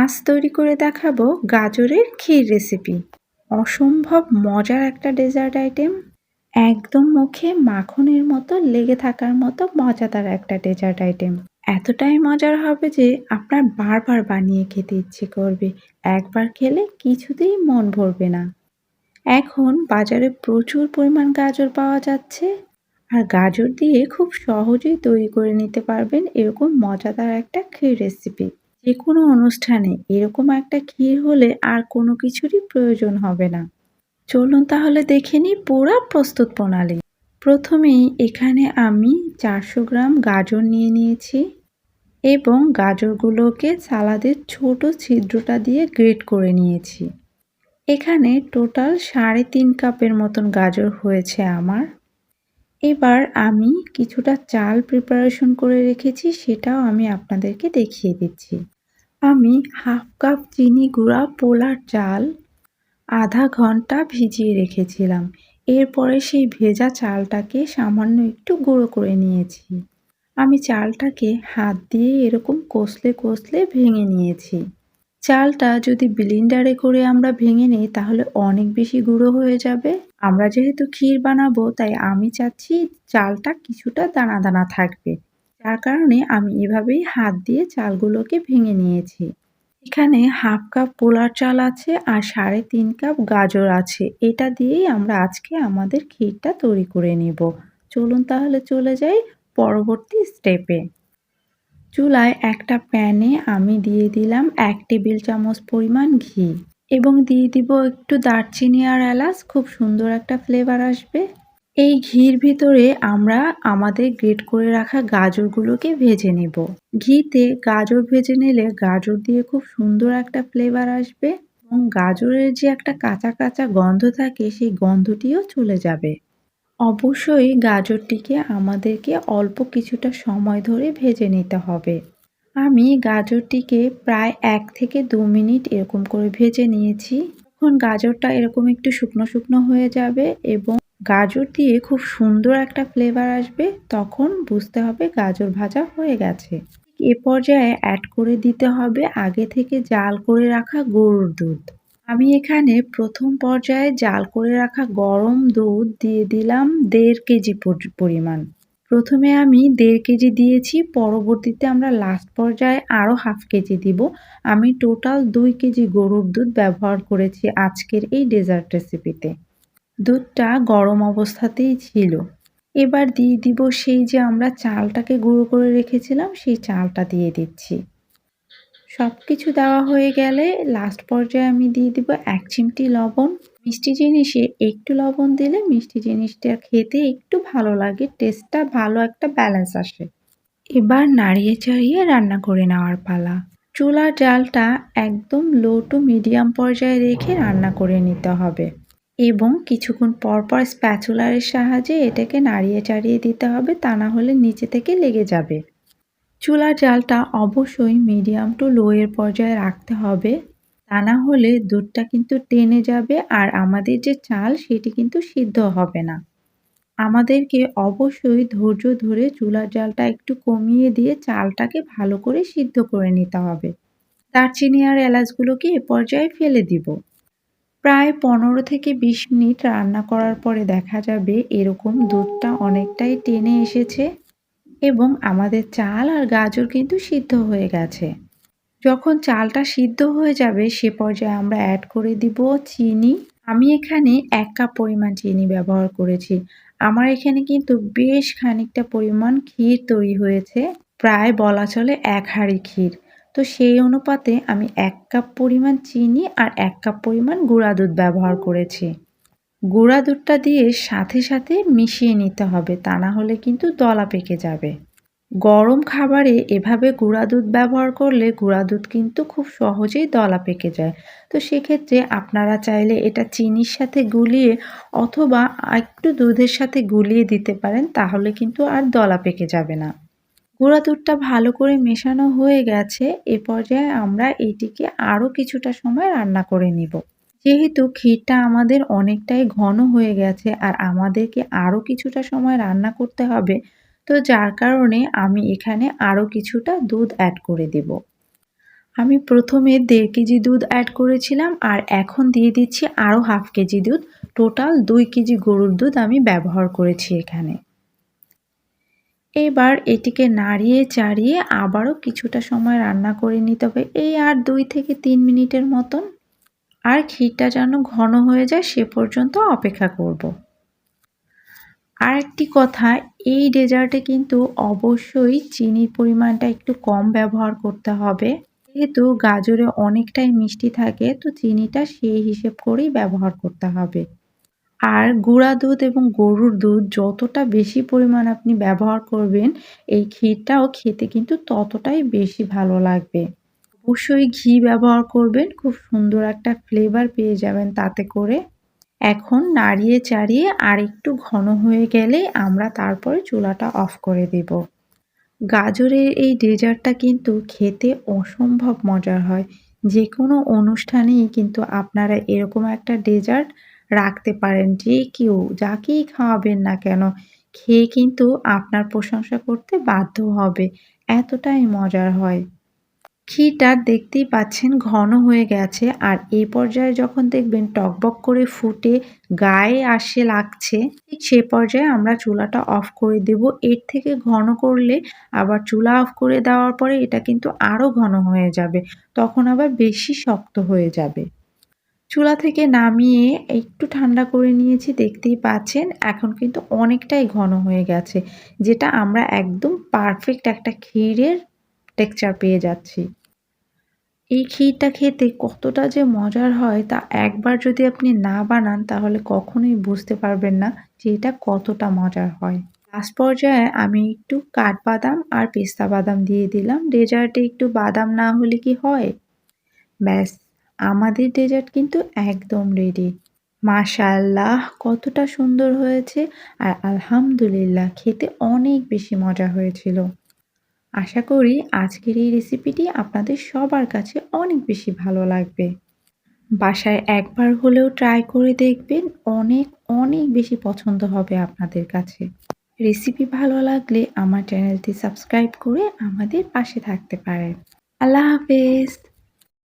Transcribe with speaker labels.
Speaker 1: আজ তৈরি করে দেখাবো গাজরের ক্ষীর রেসিপি অসম্ভব মজার একটা ডেজার্ট আইটেম একদম মুখে মাখনের মতো, লেগে থাকার মতো মজাদার একটা ডেজার্ট আইটেম এতটাই মজার হবে যে আপনার বারবার বানিয়ে খেতে ইচ্ছে করবে। একবার খেলে কিছুতেই মন ভরবে না। এখন বাজারে প্রচুর পরিমাণ গাজর পাওয়া যাচ্ছে। আর গাজর দিয়ে খুব সহজেই তৈরি করে নিতে পারবেন এরকম মজাদার একটা ক্ষীর রেসিপি যে কোনো অনুষ্ঠানে এরকম একটা ক্ষীর হলে আর কোনো কিছুরই প্রয়োজন হবে না। চলুন তাহলে দেখে নিই পুরা প্রস্তুত প্রণালী। প্রথমেই এখানে আমি চারশো গ্রাম গাজর নিয়ে নিয়েছি এবং গাজরগুলোকে সালাদের ছোট ছিদ্রটা দিয়ে গ্রেট করে নিয়েছি। এখানে টোটাল সাড়ে তিন কাপের মতন গাজর হয়েছে আমার। এবার আমি কিছুটা চাল প্রিপারেশন করে রেখেছি, সেটাও আমি আপনাদেরকে দেখিয়ে দিচ্ছি। আমি হাফ কাপ চিনি গুঁড়া পোলার চাল আধা ঘণ্টা ভিজিয়ে রেখেছিলাম। এরপরে সেই ভেজা চালটাকে সামান্য একটু গুঁড়ো করে নিয়েছি। আমি চালটাকে হাত দিয়ে এরকম কষলে কষলে ভেঙে নিয়েছি। চালটা যদি ব্লিন্ডারে করে আমরা ভেঙে নিই, তাহলে অনেক বেশি গুঁড়ো হয়ে যাবে। আমরা যেহেতু ক্ষীর বানাবো, তাই আমি চাচ্ছি চালটা কিছুটা দানা দানা থাকবে। যার কারণে আমি এভাবেই হাত দিয়ে চালগুলোকে ভেঙে নিয়েছি। এখানে হাফ কাপ পোলার চাল আছে আর সাড়ে তিন কাপ গাজর আছে। এটা দিয়েই আমরা আজকে আমাদের ক্ষীরটা তৈরি করে নিব। চলুন তাহলে চলে যাই পরবর্তী স্টেপে। চুলায় একটা প্যানে আমি দিয়ে দিলাম এক টেবিল চামচ পরিমাণ ঘি এবং দিয়ে দিব একটু দারচিনি আর এলাচ। খুব সুন্দর একটা ফ্লেভার আসবে। এই ঘির ভিতরে আমরা আমাদের গ্রেট করে রাখা গাজরগুলোকে ভেজে নেব। ঘিতে গাজর ভেজে নিলে গাজর দিয়ে খুব সুন্দর একটা ফ্লেভার আসবে এবং গাজরের যে একটা কাঁচা কাঁচা গন্ধ থাকে সেই গন্ধটিও চলে যাবে। অবশ্যই গাজরটিকে আমাদেরকে অল্প কিছুটা সময় ধরে ভেজে নিতে হবে। আমি গাজরটিকে প্রায় এক থেকে দু মিনিট এরকম করে ভেজে নিয়েছি। এখন গাজরটা এরকম একটু শুকনো শুকনো হয়ে যাবে এবং গাজর দিয়ে খুব সুন্দর একটা ফ্লেভার আসবে, তখন বুঝতে হবে গাজর ভাজা হয়ে গেছে। এ পর্যায়ে অ্যাড করে দিতে হবে আগে থেকে জাল করে রাখা গরুর দুধ। আমি এখানে প্রথম পর্যায়ে জাল করে রাখা গরম দুধ দিয়ে দিলাম দেড় কেজি পরিমাণ। প্রথমে আমি দেড় কেজি দিয়েছি, পরবর্তীতে আমরা লাস্ট পর্যায়ে আরও হাফ কেজি দিব। আমি টোটাল দুই কেজি গরুর দুধ ব্যবহার করেছি আজকের এই ডেজার্ট রেসিপিতে দুধটা গরম অবস্থাতেই ছিল। এবার দিয়ে দিব সেই যে আমরা চালটাকে গুঁড়ো করে রেখেছিলাম, সেই চালটা দিয়ে দিচ্ছি। সব কিছু দেওয়া হয়ে গেলে লাস্ট পর্যায়ে আমি দিয়ে দিব এক চিমটি লবণ। মিষ্টি জিনিসে একটু লবণ দিলে মিষ্টি জিনিসটা খেতে একটু ভালো লাগে টেস্টটা ভালো একটা ব্যালেন্স আসে। এবার নাড়িয়ে চাড়িয়ে রান্না করে নেওয়ার পালা। চুলার জালটা একদম লো টু মিডিয়াম পর্যায়ে রেখে রান্না করে নিতে হবে। এবং কিছুক্ষণ পরপর স্প্যাচুলারের সাহায্যে এটাকে নাড়িয়ে চাড়িয়ে দিতে হবে, তা না হলে নিচে থেকে লেগে যাবে। চুলার জালটা অবশ্যই মিডিয়াম টু লো এর পর্যায়ে রাখতে হবে। তা না হলে দুধটা কিন্তু টেনে যাবে আর আমাদের যে চাল, সেটি কিন্তু সিদ্ধ হবে না। আমাদেরকে অবশ্যই ধৈর্য ধরে চুলার জালটা একটু কমিয়ে দিয়ে চালটাকে ভালো করে সিদ্ধ করে নিতে হবে। দারচিনি আর এলাচগুলোকে এ পর্যায়ে ফেলে দিব। প্রায় পনেরো থেকে বিশ মিনিট রান্না করার পরে দেখা যাবে এরকম দুধটা অনেকটাই টেনে এসেছে এবং আমাদের চাল আর গাজর কিন্তু সিদ্ধ হয়ে গেছে। যখন চালটা সিদ্ধ হয়ে যাবে, সে পর্যায়ে আমরা অ্যাড করে দিব চিনি। আমি এখানে এক কাপ পরিমাণ চিনি ব্যবহার করেছি। আমার এখানে কিন্তু বেশ খানিকটা পরিমাণ ক্ষীর তৈরি হয়েছে। প্রায় বলা চলে এক হাঁড়ি ক্ষীর। তো সেই অনুপাতে আমি এক কাপ পরিমাণ চিনি আর এক কাপ পরিমাণ গুঁড়া দুধ ব্যবহার করেছি। গুঁড়া দুধটা দিয়ে সাথে সাথে মিশিয়ে নিতে হবে, তা না হলে কিন্তু দলা পেকে যাবে। গরম খাবারে এভাবে গুঁড়া দুধ ব্যবহার করলে গুঁড়া দুধ কিন্তু খুব সহজেই দলা পেকে যায়। তো সেক্ষেত্রে আপনারা চাইলে এটা চিনির সাথে গুলিয়ে অথবা একটু দুধের সাথে গুলিয়ে দিতে পারেন, তাহলে কিন্তু আর দলা পেকে যাবে না। গুঁড়া দুধটা ভালো করে মেশানো হয়ে গেছে, এ পর্যায়ে আমরা এটিকে আরও কিছুটা সময় রান্না করে নিব। যেহেতু ক্ষীরটা আমাদের অনেকটাই ঘন হয়ে গেছে আর আমাদেরকে আরও কিছুটা সময় রান্না করতে হবে, তো যার কারণে আমি এখানে আরও কিছুটা দুধ অ্যাড করে দেব। আমি প্রথমে দেড় কেজি দুধ অ্যাড করেছিলাম আর এখন দিয়ে দিচ্ছি আরও হাফ কেজি দুধ, টোটাল দুই কেজি গরুর দুধ আমি ব্যবহার করেছি এখানে। এবার এটিকে নাড়িয়ে চাড়িয়ে আবারও কিছুটা সময় রান্না করে নিতে হবে। এই আর দুই থেকে তিন মিনিটের মতন। আর ক্ষীরটা যেন ঘন হয়ে যায় সে পর্যন্ত অপেক্ষা করব। আর একটি কথা, এই ডেজার্টে কিন্তু অবশ্যই চিনির পরিমাণটা একটু কম ব্যবহার করতে হবে। যেহেতু গাজরে অনেকটাই মিষ্টি থাকে, তো চিনিটা সেই হিসেব করেই ব্যবহার করতে হবে। আর গুঁড়া দুধ এবং গরুর দুধ যতটা বেশি পরিমাণ আপনি ব্যবহার করবেন, এই ক্ষীরটাও খেতে কিন্তু ততটাই বেশি ভালো লাগবে। অবশ্যই ঘি ব্যবহার করবেন, খুব সুন্দর একটা ফ্লেভার পেয়ে যাবেন তাতে করে। এখন নাড়িয়ে চাড়িয়ে আর একটু ঘন হয়ে গেলে আমরা তারপরে চুলাটা অফ করে দেব। গাজরের এই ডেজার্টটা কিন্তু খেতে অসম্ভব মজার হয়। যে কোনো অনুষ্ঠানেই কিন্তু আপনারা এরকম একটা ডেজার্ট রাখতে পারেন। যে কেউ যাকেই খাওয়াবেন না কেন, খেয়ে কিন্তু আপনার প্রশংসা করতে বাধ্য হবে। এতটাই মজার হয়। ক্ষীরটা দেখতেই পাচ্ছেন ঘন হয়ে গেছে আর এই পর্যায়ে যখন দেখবেন টকবক করে ফুটে গায়ে আসে লাগছে, ঠিক সে পর্যায়ে আমরা চুলাটা অফ করে দেব। এর থেকে ঘন করলে আবার চুলা অফ করে দেওয়ার পরে এটা কিন্তু আরও ঘন হয়ে যাবে, তখন আবার বেশি শক্ত হয়ে যাবে। চুলা থেকে নামিয়ে একটু ঠান্ডা করে নিয়েছি, দেখতেই পাচ্ছেন। এখন কিন্তু অনেকটাই ঘন হয়ে গেছে, যেটা আমরা একদম পারফেক্ট একটা ক্ষীরের টেক্সচার পেয়ে যাচ্ছি। এই ক্ষীরটা খেতে কতটা যে মজার হয়, তা একবার যদি আপনি না বানান, তাহলে কখনোই বুঝতে পারবেন না যে এটা কতটা মজার হয়। লাস্ট পর্যায়ে আমি একটু কাঠবাদাম আর পেস্তা বাদাম দিয়ে দিলাম। ডেজার্টে একটু বাদাম না হলে কি হয়? ব্যাস আমাদের ডেজার্ট কিন্তু একদম রেডি মাশাল্লাহ কতটা সুন্দর হয়েছে। আর আলহামদুলিল্লাহ, খেতে অনেক বেশি মজা হয়েছিল। আশা করি আজকের এই রেসিপিটি আপনাদের সবার কাছে অনেক বেশি ভালো লাগবে। বাসায় একবার হলেও ট্রাই করে দেখবেন, অনেক অনেক বেশি পছন্দ হবে আপনাদের কাছে। রেসিপি ভালো লাগলে আমার চ্যানেলটি সাবস্ক্রাইব করে আমাদের পাশে থাকতে পারেন। আল্লাহ হাফেজ!